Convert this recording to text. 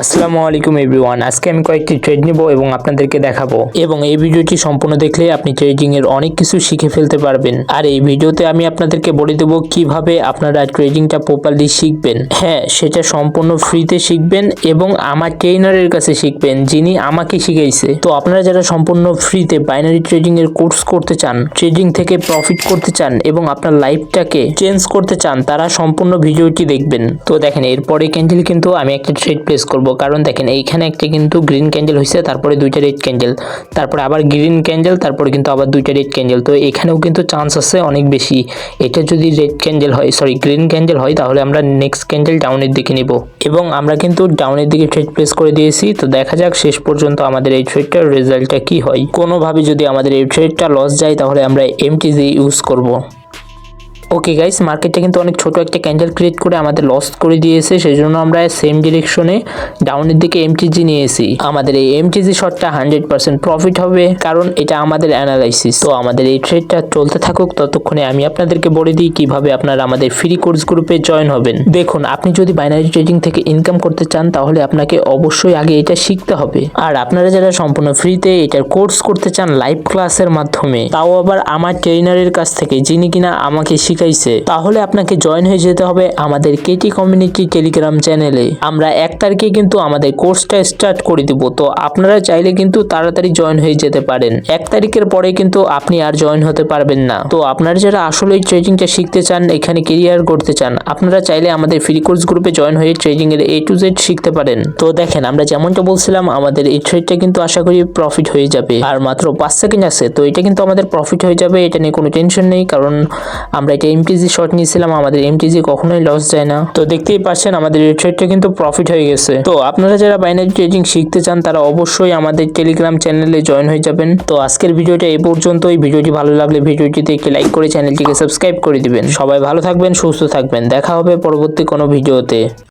আসসালামু আলাইকুম এভরিওয়ান। আজকে আমি কয়েকটি ট্রেড নিব এবং আপনাদেরকে দেখাবো। এবং এই ভিডিওটি সম্পূর্ণ দেখলে আপনি ট্রেডিং এর অনেক কিছু শিখে ফেলতে পারবেন। আর এই ভিডিওতে আমি আপনাদেরকে বলে দেবো কীভাবে আপনারা ট্রেডিংটা প্রপারলি শিখবেন। হ্যাঁ সেটা সম্পূর্ণ ফ্রিতে শিখবেন এবং আমার ট্রেনারের কাছে শিখবেন, যিনি আমাকে শিখাইছে। তো আপনারা যারা সম্পূর্ণ ফ্রিতে বাইনারি ট্রেডিং এর কোর্স করতে চান ট্রেডিং থেকে প্রফিট করতে চান এবং আপনার লাইফটাকে চেঞ্জ করতে চান, তারা সম্পূর্ণ ভিডিওটি দেখবেন। তো দেখেন, এরপরে ক্যান্ডেল কিন্তু আমি একটা ট্রেড প্লেস করব। কারণ দেখেন, এইখানে একটা কিন্তু গ্রিন ক্যান্ডেল হয়েছে তারপরে দুইটা রেড ক্যান্ডেল তারপরে আবার গ্রিন ক্যান্ডেল তারপরে কিন্তু আবার দুইটা রেড ক্যান্ডেল তো এখানেও কিন্তু চান্স আছে অনেক বেশি। এটা যদি রেড ক্যান্ডেল হয় সরি গ্রিন ক্যান্ডেল হয়, তাহলে আমরা নেক্সট ক্যান্ডেল ডাউনের দিকে নিব। এবং আমরা কিন্তু ডাউনের দিকে ট্রেড প্লেস করে দিয়েছি। তো দেখা যাক শেষ পর্যন্ত আমাদের এই ট্রেডটার রেজাল্টটা কি হয়। কোনোভাবে যদি আমাদের এই ট্রেডটা লস যায়, তাহলে আমরা এমটিজি ইউজ করব। ওকে গাইস মার্কেটটা কিন্তু অনেক ছোট একটা ক্যান্ডেল ক্রিয়েট করে আমাদের লস করে দিয়েছে। সেই জন্য আমরা সেম ডিরেকশনে ডাউনের দিকে এমটিজি নিয়েছি। আমাদের এই এমটিজি শটটা হান্ড্রেড পার্সেন্ট প্রফিট হবে, কারণ এটা আমাদের অ্যানালাইসিস তো আমাদের এই ট্রেডটা চলতে থাকুক, ততক্ষণে আমি আপনাদেরকে বলে দিই কীভাবে আপনারা আমাদের ফ্রি কোর্স গ্রুপে জয়েন হবেন। দেখুন, আপনি যদি বাইনারি ট্রেডিং থেকে ইনকাম করতে চান, তাহলে আপনাকে অবশ্যই আগে এটা শিখতে হবে। আর আপনারা যারা সম্পূর্ণ ফ্রিতে এটার কোর্স করতে চান লাইভ ক্লাসের মাধ্যমে, তাও আবার আমার ট্রেনারের কাছ থেকে, যিনি কিনা আমাকে শিখাইছে তাহলে আপনাকে জয়েন হয়ে যেতে হবে আমাদের কেটি কমিউনিটি টেলিগ্রাম চ্যানেলে আমরা এক তারিখে কিন্তু আমাদের কোর্সটা স্টার্ট করে দিব। তো আপনারা চাইলে কিন্তু তাড়াতাড়ি জয়েন হয়ে যেতে পারেন। এক তারিখের পরে কিন্তু আপনি আর জয়েন হতে পারবেন না। তো আপনারা যারা আসলে ট্রেডিংটা শিখতে চান, এখানে কেরিয়ার করতে চান, আপনারা চাইলে আমাদের ফ্রি কোর্স গ্রুপে জয়েন হয়ে ট্রেডিং এর এ টু জেড শিখতে পারেন। তো দেখেন, আমরা যেমনটা বলছিলাম, আমাদের এই ট্রেডটা কিন্তু আশা করি প্রফিট হয়ে যাবে। আর মাত্র পাঁচ সেকেন্ড আছে, তো এটা কিন্তু আমাদের প্রফিট হয়ে যাবে, এটা নিয়ে কোনো টেনশন নেই, কারণ আমরা এটা এমটিজি শট নিয়েছিলাম, আমাদের এমটিজি কখনোই লস যায় না। তো দেখতেই পাচ্ছেন, আমাদের এই ট্রেডটা কিন্তু প্রফিট হয়ে গেছে। তো আপনারা যারা বাইনারি ট্রেডিং শিখতে চান, তারা অবশ্যই আমাদের টেলিগ্রাম চ্যানেলে জয়েন হয়ে যাবেন। তো আজকের ভিডিওটা এই পর্যন্তই। ভিডিওটি ভালো লাগলে ভিডিওটিতে একটি লাইক করে চ্যানেলটিকে সাবস্ক্রাইব করে দিবেন। সবাই ভালো থাকবেন, সুস্থ থাকবেন। দেখা হবে পরবর্তী কোনো ভিডিওতে।